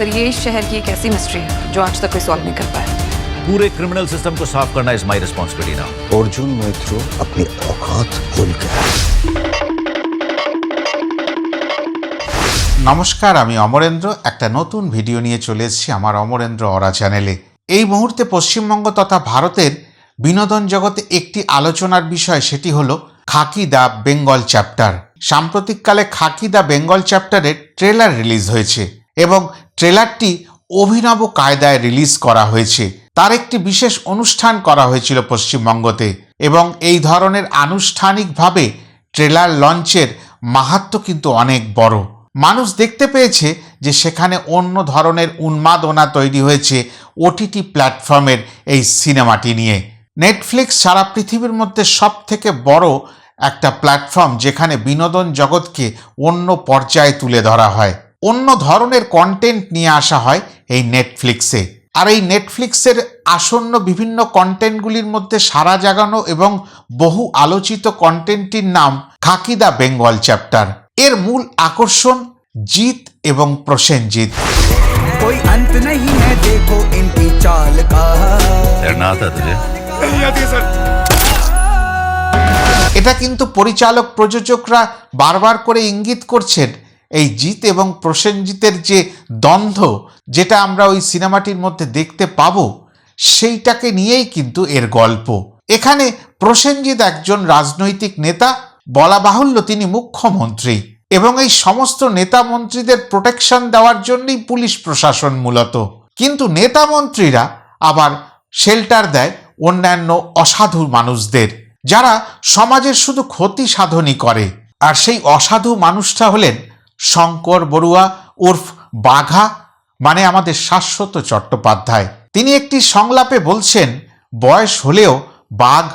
Sir ये इस शहर की एक ऐसी मिस्ट्री है जो आज तक कोई सॉल्व नहीं कर पाया पूरे क्रिमिनल सिस्टम को साफ करना is my responsibility now Arjun Maitro अपनी औकात भूल गया নমস্কার আমি অমরেন্দ্র একটা নতুন ভিডিও নিয়ে চলে এসেছি আমার অমরেন্দ্র অরা চ্যানেলে এই মুহূর্তে পশ্চিমবঙ্গ তথা ভারতের বিনোদন জগতে একটি আলোচনার বিষয় সেটি হলো খাকি দ্য বেঙ্গল চ্যাপ্টার সাম্প্রতিককালে খাকি দ্য বেঙ্গল চ্যাপ্টারের ট্রেলার রিলিজ হয়েছে এবং ট্রেলারটি অভিনব কায়দায় রিলিজ করা হয়েছে। তার একটি বিশেষ অনুষ্ঠান করা হয়েছিল পশ্চিমবঙ্গতে এবং এই ধরনের আনুষ্ঠানিকভাবে ট্রেলার লঞ্চের মাহাত্ম কিন্তু অনেক বড়। মানুষ দেখতে পেয়েছে যে সেখানে অন্য ধরনের উন্মাদনা তৈরি হয়েছে ওটিটি প্ল্যাটফর্মের এই সিনেমাটি নিয়ে। নেটফ্লিক্স সারা পৃথিবীর মধ্যে সব থেকে বড় একটা প্ল্যাটফর্ম যেখানে বিনোদন জগৎকে অন্য পর্যায়ে তুলে ধরা হয়। অন্য ধরনের কন্টেন্ট নিয়ে আসা হয় এই নেটফ্লিক্সে আর এই নেটফ্লিক্সের আসন্ন বিভিন্ন কন্টেন্টগুলির মধ্যে সারা জাগানো এবং বহু আলোচিত কন্টেন্টটির নাম খাকি দ্য বেঙ্গল চ্যাপ্টার এর মূল আকর্ষণ জিত এবং প্রসেনজিৎ कोई अंत नहीं है देखो इनकी चाल का डरना आता तुझे এটা কিন্তু পরিচালক প্রযোজকরা বারবার করে ইঙ্গিত করছেন এই জিত এবং প্রসেনজিতের যে দ্বন্দ্ব যেটা আমরা ওই সিনেমাটির মধ্যে দেখতে পাবো, সেইটাকে নিয়েই কিন্তু এর গল্প। এখানে প্রসেনজিৎ একজন রাজনৈতিক নেতা, বলা বাহুল্য তিনি মুখ্যমন্ত্রী এবং এই সমস্ত নেতা মন্ত্রীদের প্রোটেকশন দেওয়ার জন্যই পুলিশ প্রশাসন মূলত। কিন্তু নেতা মন্ত্রীরা আবার শেল্টার দেয় অন্যান্য অসাধু মানুষদের, যারা সমাজের শুধু ক্ষতি সাধনই করে। আর সেই অসাধু মানুষটা হলেন শঙ্কর বড়ুয়া উর্ফ বাঘা মানে আমাদের শাশ্বত চট্টোপাধ্যায়। তিনি একটি সংলাপে বলছেন, বয়স হলেও বাঘ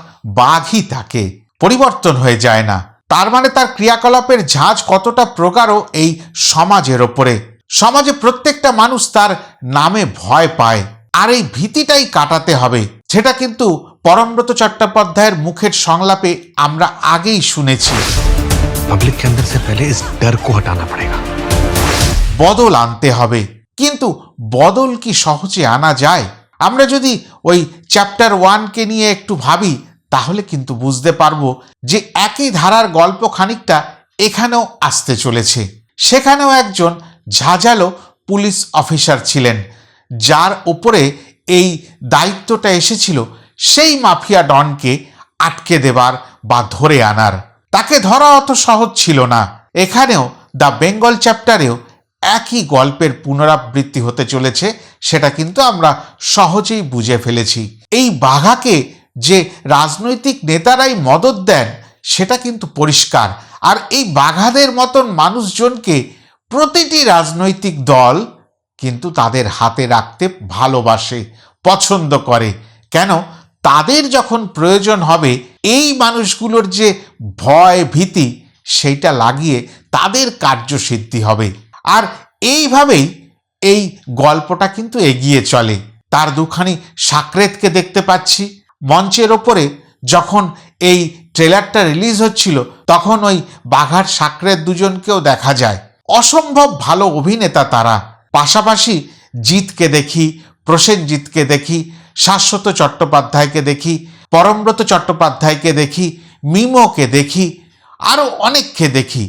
বাঘই থাকে, পরিবর্তন হয়ে যায় না। তার মানে তার ক্রিয়াকলাপের ঝাঁজ কতটা প্রগাঢ় এই সমাজের ওপরে। সমাজে প্রত্যেকটা মানুষ তার নামে ভয় পায়, আর এই ভীতিটাই কাটাতে হবে। সেটা কিন্তু পরমব্রত চট্টোপাধ্যায়ের মুখের সংলাপে আমরা আগেই শুনেছি। पब्लिक के अंदर से पहले इस डर को हटाना पड़ेगा বদল আনতে হবে কিন্তু বদল কি সহজে আনা যায় আমরা যদি ওই চ্যাপ্টার ওয়ানকে নিয়ে একটু ভাবি তাহলে কিন্তু বুঝতে পারবো যে একই ধারার গল্প খানিকটা এখানেও আসতে চলেছে সেখানেও একজন ঝাঁঝালো পুলিশ অফিসার ছিলেন যার ওপরে এই দায়িত্বটা এসেছিল সেই মাফিয়া ডনকে আটকে দেবার বা ধরে আনার তাকে ধরা অত সহজ ছিল না। এখানেও দ্য বেঙ্গল চ্যাপ্টারেও একই গল্পের পুনরাবৃত্তি হতে চলেছে, সেটা কিন্তু আমরা সহজেই বুঝে ফেলেছি। এই বাঘাকে যে রাজনৈতিক নেতারাই মদত দেন, সেটা কিন্তু পরিষ্কার। আর এই বাঘাদের মতন মানুষজনকে প্রতিটি রাজনৈতিক দল কিন্তু তাদের হাতে রাখতে ভালোবাসে, পছন্দ করে। কেন? তাদের যখন প্রয়োজন হবে, এই মানুষগুলোর যে ভয় ভীতি, সেইটা লাগিয়ে তাদের কার্যসিদ্ধি হবে। আর এইভাবেই এই গল্পটা কিন্তু এগিয়ে চলে। তার দুখানি সাকরেতকে দেখতে পাচ্ছি। মঞ্চের ওপরে যখন এই ট্রেলারটা রিলিজ হচ্ছিল, তখন ওই বাঘার সাকরেত দুজনকেও দেখা যায়। অসম্ভব ভালো অভিনেতা তারা। পাশাপাশি জিতকে দেখি, প্রসেনজিৎকে দেখি শাশ্বত চট্টোপাধ্যায়কে দেখি, পরমব্রত চট্টোপাধ্যায়কে দেখি, মিমোকে দেখি আরও অনেককে দেখি।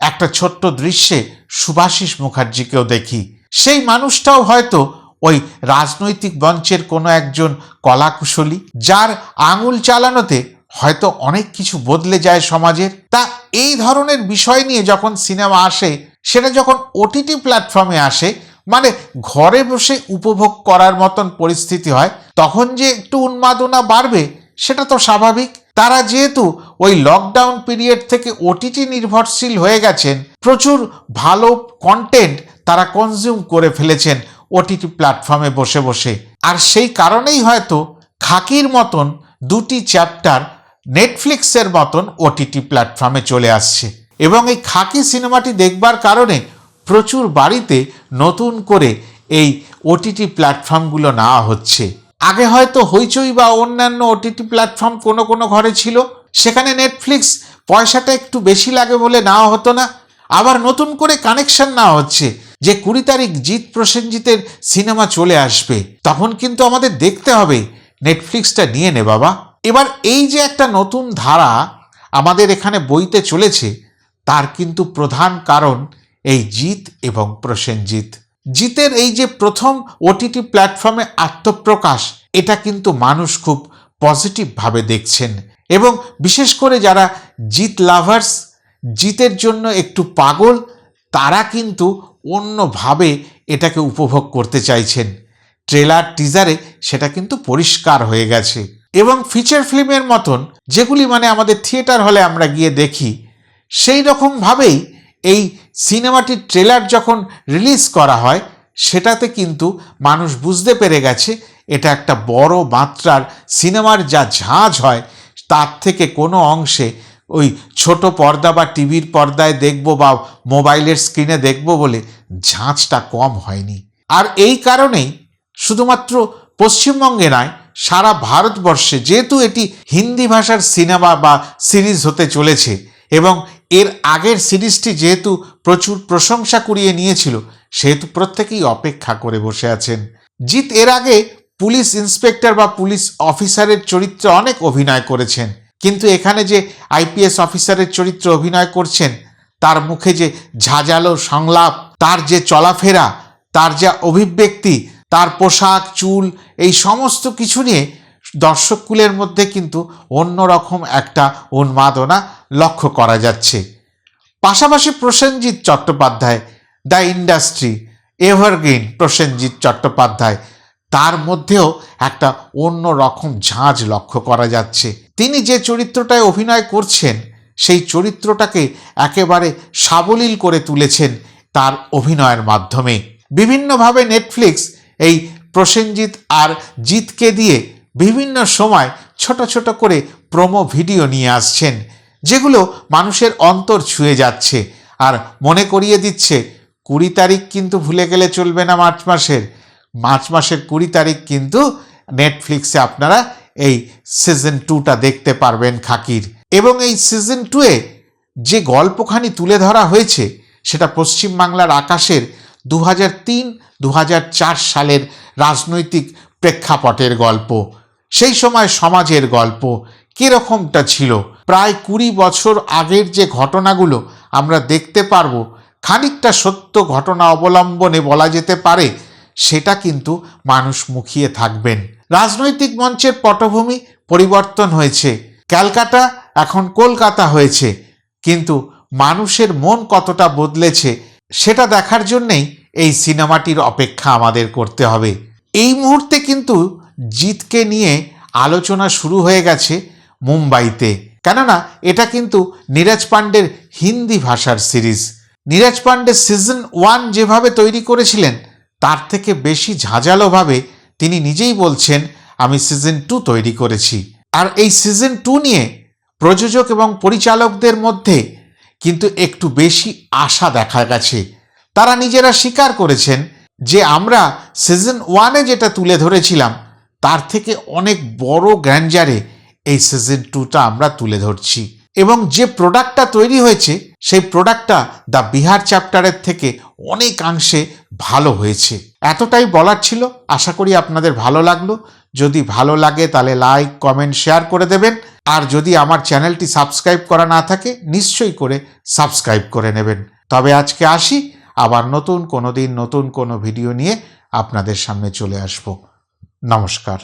একটা ছোট্ট দৃশ্যে সুভাষিস মুখার্জিকেও দেখি। সেই মানুষটাও হয়তো ওই রাজনৈতিক মঞ্চের কোনো একজন কলাকুশলী, যার আঙুল চালানোতে হয়তো অনেক কিছু বদলে যায় সমাজের। তা এই ধরনের বিষয় নিয়ে যখন সিনেমা আসে, সেটা যখন ওটিটি প্ল্যাটফর্মে আসে মানে ঘরে বসে উপভোগ করার মতন পরিস্থিতি হয়, তখন যে একটু উন্মাদনা বাড়বে, সেটা তো স্বাভাবিক। তারা যেহেতু ওই লকডাউন পিরিয়ড থেকে ওটিটি নির্ভরশীল হয়ে গেছেন, প্রচুর ভালো কন্টেন্ট তারা কনজিউম করে ফেলেছেন ওটিটি প্ল্যাটফর্মে বসে বসে। আর সেই কারণেই হয়তো খাকির মতন দুটি চ্যাপ্টার নেটফ্লিক্সের মতন ওটিটি প্ল্যাটফর্মে চলে আসছে। এবং এই খাকি সিনেমাটি দেখবার কারণে প্রচুর বাড়িতে নতুন করে এই ওটিটি প্ল্যাটফর্মগুলো নেওয়া হচ্ছে। আগে হয়তো হইচই বা অন্যান্য ওটিটি প্ল্যাটফর্ম কোনো কোনো ঘরে ছিল, সেখানে নেটফ্লিক্স পয়সাটা একটু বেশি লাগে বলে নেওয়া হতো না। আবার নতুন করে কানেকশন নেওয়া হচ্ছে, যে কুড়ি তারিখ জিৎ প্রসেনজিতের সিনেমা চলে আসবে, তখন কিন্তু আমাদের দেখতে হবে নেটফ্লিক্সটা নিয়ে নে বাবা। এবার এই যে একটা নতুন ধারা আমাদের এখানে বইতে চলেছে, তার কিন্তু প্রধান কারণ এই জিৎ এবং প্রসেনজিৎ। জিতের এই যে প্রথম ওটিটি প্ল্যাটফর্মে আত্মপ্রকাশ, এটা কিন্তু মানুষ খুব পজিটিভভাবে দেখছেন। এবং বিশেষ করে যারা জিত লাভার্স জিতের জন্য একটু পাগল, তারা কিন্তু অন্যভাবে এটাকে উপভোগ করতে চাইছেন। ট্রেলার, টিজারে সেটা কিন্তু পরিষ্কার হয়ে গেছে। এবং ফিচার ফিল্মের মতন, যেগুলি মানে আমাদের থিয়েটার হলে আমরা গিয়ে দেখি, সেই রকমভাবেই এই সিনেমাটির ট্রেলার যখন রিলিজ করা হয়, সেটাতে কিন্তু মানুষ বুঝতে পেরে গেছে এটা একটা বড় মাত্রার সিনেমার যা ঝাঁজ হয়, তার থেকে কোনো অংশে ওই ছোট পর্দা বা টিভির পর্দায় দেখব বা মোবাইলের স্ক্রিনে দেখব বলে ঝাঁঝটা কম হয়নি। আর এই কারণেই শুধুমাত্র পশ্চিমবঙ্গে নয়, সারা ভারতবর্ষে যেহেতু এটি হিন্দি ভাষার সিনেমা বা সিরিজ হতে চলেছে এবং এর আগের সিরিজটি যেহেতু প্রচুর প্রশংসা কুড়িয়ে নিয়েছিল, সেহেতু প্রত্যেকেই অপেক্ষা করে বসে আছেন। জিৎ এর আগে পুলিশ ইন্সপেক্টর বা পুলিশ অফিসারের চরিত্রে অনেক অভিনয় করেছেন, কিন্তু এখানে যে আইপিএস অফিসারের চরিত্রে অভিনয় করছেন, তার মুখে যে ঝাঁঝালো সংলাপ, তার যে চলাফেরা, তার যা অভিব্যক্তি, তার পোশাক, চুল, এই সমস্ত কিছু নিয়ে দর্শককুলের মধ্যে কিন্তু অন্যরকম একটা উন্মাদনা লক্ষ্য করা যাচ্ছে। পাশাপাশি Prosenjit Chattopadhyay, the industry, evergreen Prosenjit Chattopadhyay, তার মধ্যেও একটা অন্য রকম ঝাঁঝ লক্ষ্য করা যাচ্ছে। তিনি যে চরিত্রটায় অভিনয় করছেন, সেই চরিত্রটাকে একেবারে সাবলীল করে তুলেছেন তার অভিনয়ের মাধ্যমে। বিভিন্নভাবে নেটফ্লিক্স এই প্রসেনজিৎ আর জিতকে দিয়ে বিভিন্ন সময় ছোট ছোট করে প্রোমো ভিডিও নিয়ে আসছেন, যেগুলো মানুষের অন্তর ছুঁয়ে যাচ্ছে আর মনে করিয়ে দিচ্ছে, কুড়ি তারিখ কিন্তু ভুলে গেলে চলবে না মার্চ মাসের। মার্চ মাসের কুড়ি তারিখ কিন্তু নেটফ্লিক্সে আপনারা এই সিজন টুটা দেখতে পারবেন খাকির। এবং এই সিজন টুয়ে যে গল্পখানি তুলে ধরা হয়েছে, সেটা পশ্চিমবাংলার আকাশের দু হাজার তিন দু সালের রাজনৈতিক প্রেক্ষাপটের গল্প, সেই সময় সমাজের গল্প কীরকমটা ছিল? প্রায় কুড়ি বছর আগের যে ঘটনাগুলো আমরা দেখতে পারব, খানিকটা সত্য ঘটনা অবলম্বনে বলা যেতে পারে, সেটা কিন্তু মানুষ মুখিয়ে থাকবেন। রাজনৈতিক মঞ্চের পটভূমি পরিবর্তন হয়েছে, ক্যালকাটা এখন কলকাতা হয়েছে, কিন্তু মানুষের মন কতটা বদলেছে, সেটা দেখার জন্যেই এই সিনেমাটির অপেক্ষা আমাদের করতে হবে। এই মুহূর্তে কিন্তু জিতকে নিয়ে আলোচনা শুরু হয়ে গেছে মুম্বাইতে। কেননা এটা কিন্তু নীরজ পাণ্ডের হিন্দি ভাষার series. Neeraj Pandey season one যেভাবে তৈরি করেছিলেন, তার থেকে বেশি ঝাঁঝালোভাবে তিনি নিজেই বলছেন, আমি সিজন টু তৈরি করেছি। আর এই সিজন টু নিয়ে প্রযোজক এবং পরিচালকদের মধ্যে কিন্তু একটু বেশি আশা দেখা গেছে। তারা নিজেরা স্বীকার করেছেন যে আমরা সিজন ওয়ানে যেটা তুলে ধরেছিলাম, তার থেকে অনেক বড় গ্র্যান্ডারে এই সিজন টুটা আমরা তুলে ধরছি। এবং যে প্রোডাক্টটা তৈরি হয়েছে, সেই প্রোডাক্টটা দ্য বিহার চ্যাপ্টারের থেকে অনেকাংশে ভালো হয়েছে। এতটাই বলার ছিল। আশা করি আপনাদের ভালো লাগল। যদি ভালো লাগে, তাহলে লাইক কমেন্ট শেয়ার করে দেবেন। আর যদি আমার চ্যানেলটি সাবস্ক্রাইব করা না থাকে, নিশ্চয়ই করে সাবস্ক্রাইব করে নেবেন। তবে আজকে আসি। আবার নতুন কোনো দিন নতুন কোনো ভিডিও নিয়ে আপনাদের সামনে চলে আসব। নমস্কার।